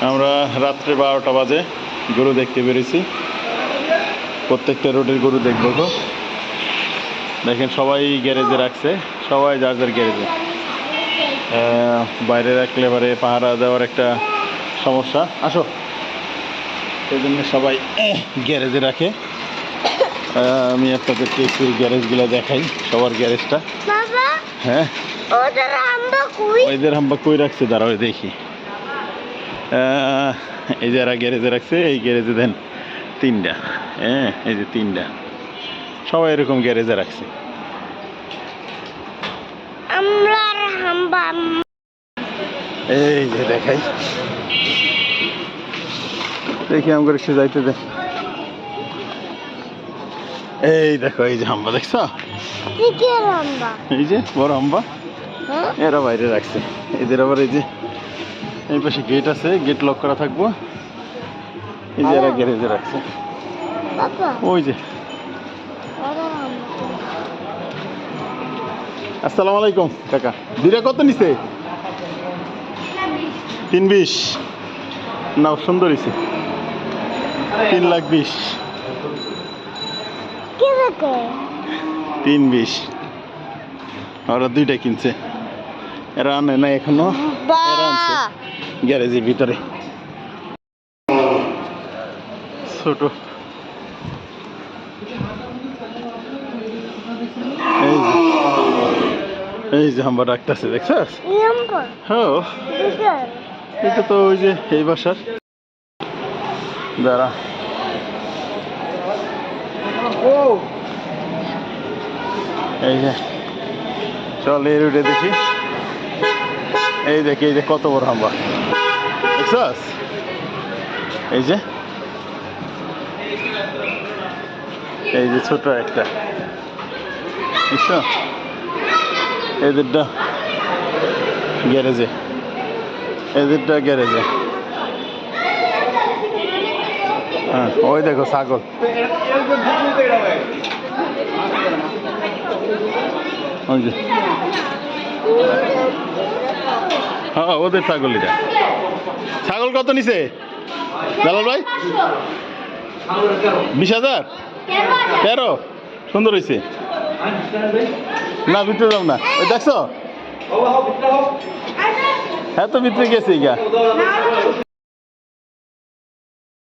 আমরা রাত্রে বারোটা বাজে গরু দেখতে পেরেছি প্রত্যেকটা রোডের গরু দেখব তো দেখেন সবাই গ্যারেজে রাখছে সবাই যার যার গ্যারেজে। বাইরে রাখলে এবারে পাহারা দেওয়ার একটা সমস্যা। আসো। সেই জন্য সবাই গ্যারেজে রাখে। আমি আপনাদেরকে একটু গ্যারেজগুলো দেখাই সবার গ্যারেজটা। হ্যাঁ। ওদের ওইদের হাম্বা কই রাখছে? দাঁড়াও দেখি। এই যারা গ্যারেজে রাখছে এই গ্যারেজে দেন তিনটা। হ্যাঁ এই যে তিনটা। সবাই এরকম গ্যারেজে রাখছে। আমরা এই যে দেখাই। দেখি আম করে সে যাইতে দে এই দেখো এই যে হাম্বা দেখছ? এই যে বড় হাম্বা। হ্যাঁ? এরা বাইরে রাখছে। এদের আবার এই যে এই পাশে গেট আছে গেট লক করা থাকব। এই যে এরা গ্যারেজে রাখছে। ওই যে। আসসালামু আলাইকুম কাকা। দুইটা কত নিছে? তিন বিশ। না সুন্দর হয়েছে তিন লাখ বিশ। তিন বিশ। ওরা দুইটা কিনছে। এরা আনে না এখনও। এরা আনছে। গ্যারেজের ভিতরে। ছোট। এই যে হাম্বা ডাকতেছে দেখছস? হ্যাঁ। এটা? তো ওই যে এই বাসার। দাঁড়া। এই যে চল এই রুটে দেখি। এই দেখি এই যে কত বড় হাম্বা দেখছস এই যে এই যে ছোট একটা বুঝছ এদেরটা গ্যারেজে এদেরটা গ্যারেজে হ্যাঁ ওই দেখো, ছাগল। ওই হ্যাঁ ওদের ছাগল এটা ছাগল কত নিছে? দালাল ভাই? বিশ হাজার? তেরো। সুন্দর হয়েছে না ভিতরে যাও না। ওই দেখছ? হ্যাঁ তো ভিতরে গেছে গা।